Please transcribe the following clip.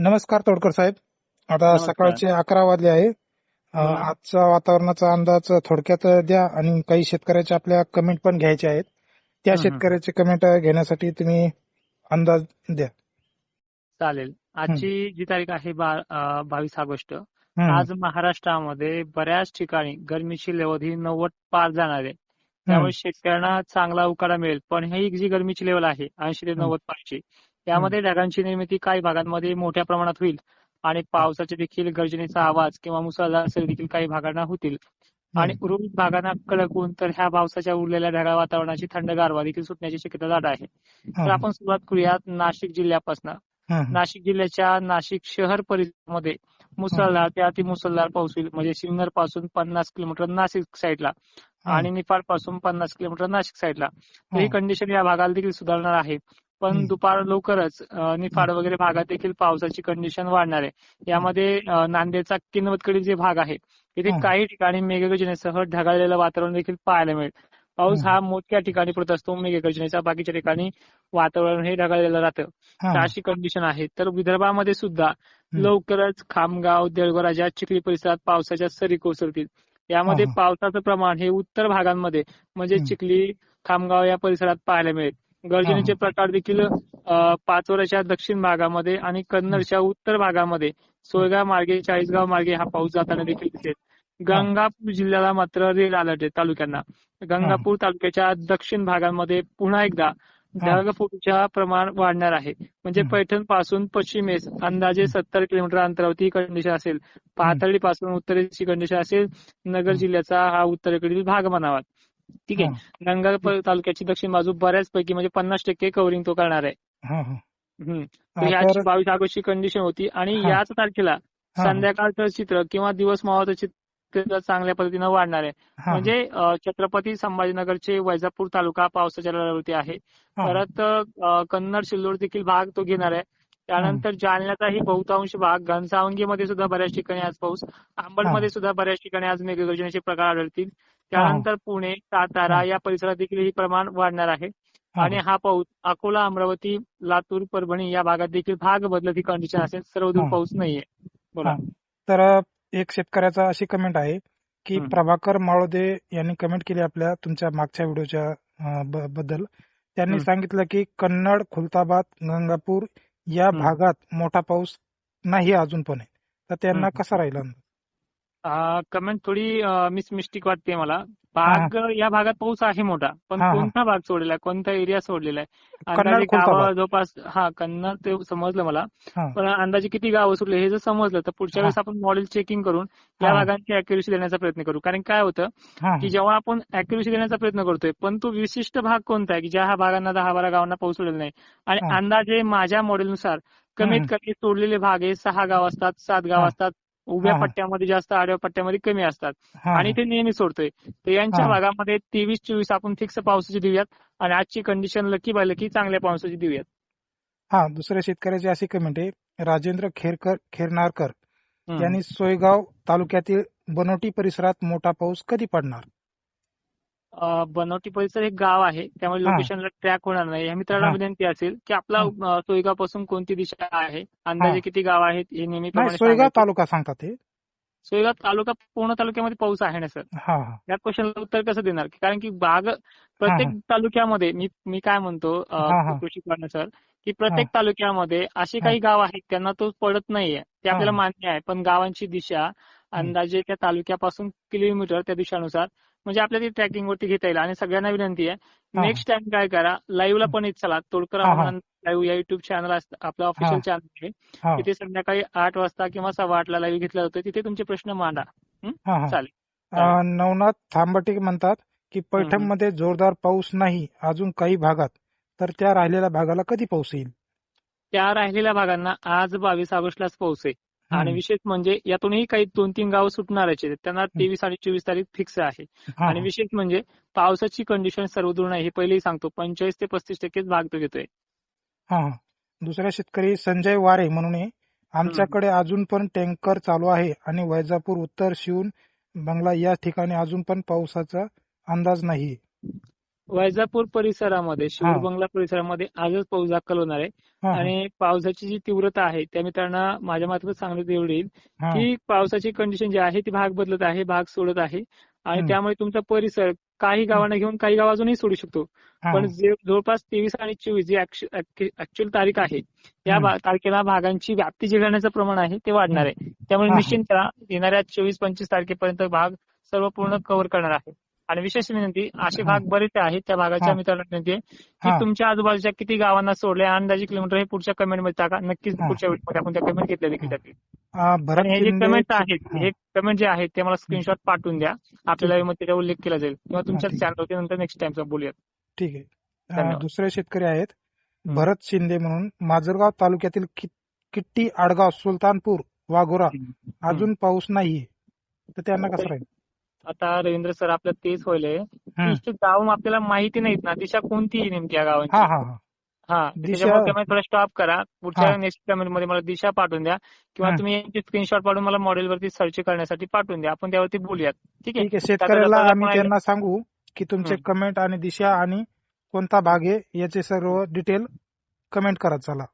नमस्कार तोडकर साहेब. आता नमस्कार. सकाळचे अकरा वाजले आहे. अ, बोला. आजचा वातावरणाचा अंदाज थोडक्यात द्या आणि काही शेतकऱ्याच्या आपल्या कमेंट पण घ्यायच्या आहेत. त्या हम्म, हम्म. शेतकऱ्याचे कमेंट घेण्यासाठी तुम्ही अंदाज द्या. चालेल. आजची जी तारीख आहे बावीस ऑगस्ट. हम्म, आज महाराष्ट्रामध्ये बऱ्याच ठिकाणी गरमीची लेवल ही नव्वद पार जाणार आहे. त्यामुळे शेतकऱ्यांना चांगला उकाडा मिळेल. पण ही जी गरमीची लेवल आहे ऐंशी ते हम्म. नव्वद पारची त्यामध्ये ढगांची निर्मिती काही भागांमध्ये मोठ्या प्रमाणात होईल आणि पावसाचे देखील गर्जनेचा आवाज किंवा मुसळधार सरी देखील काही भागांना होतील. आणि उर्वरित भागांना कडक ऊन तर ह्या पावसाच्या उरलेल्या ढगाळ वातावरणाची थंड गारवा देखील सुटण्याची शक्यता दाट आहे. तर आपण सुरुवात करूयात नाशिक जिल्ह्यापासून. नाशिक जिल्ह्याच्या नाशिक शहर परिसरामध्ये मुसळधार ते अतिमुसळधार पाऊस होईल. म्हणजे सिन्नरपासून पन्नास किलोमीटर नाशिक साईडला आणि निफाडपासून पन्नास किलोमीटर नाशिक साईडला. तर ही कंडिशन या भागाला देखील सुधारणार आहे. पण. दुपार लवकरच निफाड वगैरे भागात देखील पावसाची कंडिशन वाढणार आहे यामध्ये नांदेडचा किनवतकडील जे भाग आहे तिथे. काही ठिकाणी मेघगर्जनेसह ढगाळलेलं वातावरण देखील पाहायला मिळेल पाऊस. हा मोठ्या ठिकाणी पडत असतो मेघगर्जनेचा बाकीच्या ठिकाणी वातावरण हे ढगाळलेलं राहतं तर अशी कंडिशन आहे तर विदर्भामध्ये सुद्धा. लवकरच खामगाव देळगोराच्या चिखली परिसरात पावसाच्या सरी कोसळतील यामध्ये. पावसाचं प्रमाण हे उत्तर भागांमध्ये म्हणजे. चिखली खामगाव या परिसरात पाहायला मिळेल गर्जनेचे प्रकार देखील पाचोऱ्याच्या दक्षिण भागामध्ये आणि कन्नडच्या उत्तर भागामध्ये सोयगाव मार्गे चाळीसगाव मार्गे हा पाऊस जाताना देखील दिसेल. गंगापूर जिल्ह्याला मात्र रेड अलर्ट आहे तालुक्यांना. गंगापूर तालुक्याच्या दक्षिण भागांमध्ये पुन्हा एकदा ढगफुटीच्या प्रमाण वाढणार आहे. म्हणजे. पैठणपासून पश्चिमेस अंदाजे सत्तर किलोमीटर अंतरावरती ही कंडिशन असेल. पाथर्डी पासून उत्तरेची कंडिशन असेल. नगर जिल्ह्याचा हा उत्तरेकडील भाग म्हणावा. ठीक आहे. गंगापूर तालुक्याची दक्षिण बाजू बऱ्याचपैकी म्हणजे पन्नास टक्के कव्हरिंग तो करणार आहे. बावीस ऑगस्टची कंडिशन होती आणि. याच तारखेला संध्याकाळचं चित्र किंवा दिवस मावळचं चित्र चांगल्या पद्धतीनं वाढणार आहे. म्हणजे छत्रपती संभाजीनगरचे वैजापूर तालुका पावसाच्या लढवती आहे. परत कन्नड सिल्लोड देखील भाग तो घेणार आहे. त्यानंतर जालन्याचाही बहुतांश भाग घनसावंगीमध्ये सुद्धा बऱ्याच ठिकाणी आज पाऊस अंबडमध्ये सुद्धा बऱ्याच ठिकाणी आज मेघगर्जनेचे प्रकार आढळतील. त्यानंतर पुणे सातारा. या परिसरात देखील हे प्रमाण वाढणार आहे आणि हा पाऊस अकोला अमरावती लातूर परभणी या भागात देखील भाग बदलत ही कंडिशन असेल सर्वदूर. पाऊस नाहीये बोला. तर एक शेतकऱ्याचा अशी कमेंट आहे की. प्रभाकर माळोदे यांनी कमेंट केली आपल्या तुमच्या मागच्या व्हिडिओच्या बद्दल त्यांनी. सांगितलं की कन्नड खुलताबाद गंगापूर या. भागात मोठा पाऊस नाही अजून पण आहे तर त्यांना. कसा राहिला कमेंट थोडी मिस मिस्टिक वाटते मला भाग या भागात पाऊस आहे मोठा पण हा, हा. कोणता भाग सोडलेला आहे कोणता एरिया सोडलेला आहे अंदाजे. गावं जवळपास हा कन्नड ते समजलं मला हा. पण अंदाजे किती गावं सुटले हे जर समजलं तर पुढच्या हा. वेळेस आपण मॉडेल चेकिंग करून या हा. भागांची अॅक्युरेसी देण्याचा प्रयत्न करू कारण काय होतं हा, की जेव्हा आपण अॅक्युरेसी देण्याचा प्रयत्न करतोय पण तो विशिष्ट भाग कोणता आहे की ज्या ह्या भागांना दहा बारा गावांना पाऊस सोडलेला नाही आणि हा. अंदाजे माझ्या मॉडेलनुसार कमीत. कमी सोडलेले भाग हे सहा गाव असतात सात गाव हा. असतात उभ्या. पट्ट्यामध्ये जास्त आडव्या पट्ट्यामध्ये कमी असतात. आणि ते नेहमी सोडतोय. तर यांच्या. भागामध्ये तेवीस चोवीस आपण फिक्स पावसाची देऊयात. आणि आजची कंडिशन लकी बाय लकी चांगल्या पावसाची देऊयात. हा दुसऱ्या शेतकऱ्याची अशी कमेंट आहे. राजेंद्र खेरकर खेरनारकर. यांनी सोयगाव तालुक्यातील बनोटी परिसरात मोठा पाऊस कधी पडणार? बनवटी परिसर एक गाव आहे. त्यामुळे. लोकेशनला ट्रॅक होणार नाही. या मित्रांना. विनंती असेल की आपला सोयगावपासून कोणती दिशा आहे? अंदाजे. किती गाव आहेत? हे नाही नेहमीप्रमाणे सोयगाव. तालुका सांगतात ते सोयगाव तालुका पूर्ण तालुक्यामध्ये पाऊस आहे ना सर? या क्वेश्चनला उत्तर कसं देणार? कारण की बाग प्रत्येक तालुक्यामध्ये मी मी काय म्हणतो कृषी सर की प्रत्येक तालुक्यामध्ये असे काही गाव आहेत त्यांना तो पडत नाहीये. ते आपल्याला. मान्य आहे. पण गावांची दिशा अंदाजे त्या तालुक्यापासून किलोमीटर त्या दिशानुसार. म्हणजे आपल्याला ती ट्रॅकिंग वरती घेता येईल. आणि सगळ्यांना विनंती आहे. नेक्स्ट टाइम काय करा. लाईव्हला पण येत चला. तोडकर. लाईव्ह या युट्यूब चॅनल आपलं ऑफिशियल चॅनल आहे. तिथे संध्याकाळी आठ वाजता किंवा सव्वा आठला लाईव्ह घेतला जातो. तिथे तुमचे प्रश्न मांडा. चालेल. नवनाथ थांबटे म्हणतात की पैठणमध्ये जोरदार पाऊस नाही अजून काही भागात. तर त्या राहिलेल्या भागाला कधी पाऊस येईल? त्या राहिलेल्या भागांना आज बावीस ऑगस्टलाच पाऊस आहे. आणि. विशेष म्हणजे यातूनही काही दोन तीन गावं सुटणारच आहेत. त्यांना तेवीस आणि चोवीस तारीख फिक्स आहे. आणि विशेष म्हणजे पावसाची कंडिशन सर्वदूर नाही हे पहिलेही सांगतो. पंचेचाळीस ते पस्तीस टक्केच भाग तो घेतोय. हा. दुसरा शेतकरी संजय वारे म्हणून. आमच्याकडे अजून पण टँकर चालू आहे आणि वैजापूर उत्तर शिवून बंगला या ठिकाणी अजून पण पावसाचा अंदाज नाही. वैजापूर परिसरामध्ये शिवर. बंगला परिसरामध्ये आजच पाऊस दाखल होणार आहे. आणि पावसाची जी तीव्रता आहे त्या मित्रांना माझ्या मार्फत सांगण्यात येईल. की पावसाची कंडिशन जी आहे ती भाग बदलत आहे भाग सोडत आहे. आणि. त्यामुळे तुमचा परिसर काही गावांना घेऊन काही गाव अजूनही सोडू शकतो. पण जे जवळपास तेवीस आणि चोवीस जी ऍक्च्युअल तारीख आहे त्या तारखेला भागांची व्याप्ती जे करण्याचं प्रमाण आहे ते वाढणार आहे. त्यामुळे. निश्चित येणाऱ्या चोवीस पंचवीस तारखेपर्यंत भाग सर्व पूर्ण कव्हर करणार आहे. आणि विशेष विनंती असे हा. भाग बरेच आहेत त्या भागाच्या हा. मित्रांना विनंती आहे की हा. तुमच्या आजूबाजूच्या किती गावांना सोडले अंदाजे किलोमीटर हे पुढच्या कमेंटमध्ये टाका नक्कीच हा. पुढच्या वेळेमध्ये आपण त्या कमेंट घेतल्या देखील जातील हे जे कमेंट आहेत हा. हे कमेंट जे आहेत ते मला स्क्रीनशॉट पाठवून द्या आपल्याला मग त्याचा उल्लेख केला जाईल किंवा तुमच्या. चॅनलवरती नंतर नेक्स्ट टाइम बोलूयात ठीक आहे. दुसरे शेतकरी आहेत हं. भरत शिंदे म्हणून माजलगाव तालुक्यातील किट्टी आडगाव सुलतानपूर वाघोरा अजून पाऊस नाहीये तर त्यांना कसं राहील आता रवींद्र सर आपलं तेच होईल गाव आपल्याला माहिती नाहीत ना. दिशा कोणती आहे नेमकी या गावांची? हा हा हा. हा. दिशा- त्याच्यामुळे थोडा स्टॉप करा. पुढच्या. नेक्स्ट कमेंटमध्ये मला दिशा पाठवून द्या. किंवा. तुम्ही यांची स्क्रीनशॉट पाठवून मला मॉडेलवरती सर्च करण्यासाठी पाठवून द्या. आपण त्यावरती बोलूयात. ठीक आहे? शेतकऱ्याला आम्ही त्यांना सांगू की तुमचे. कमेंट आणि दिशा आणि कोणता भाग आहे याचे सर्व डिटेल कमेंट करत चला.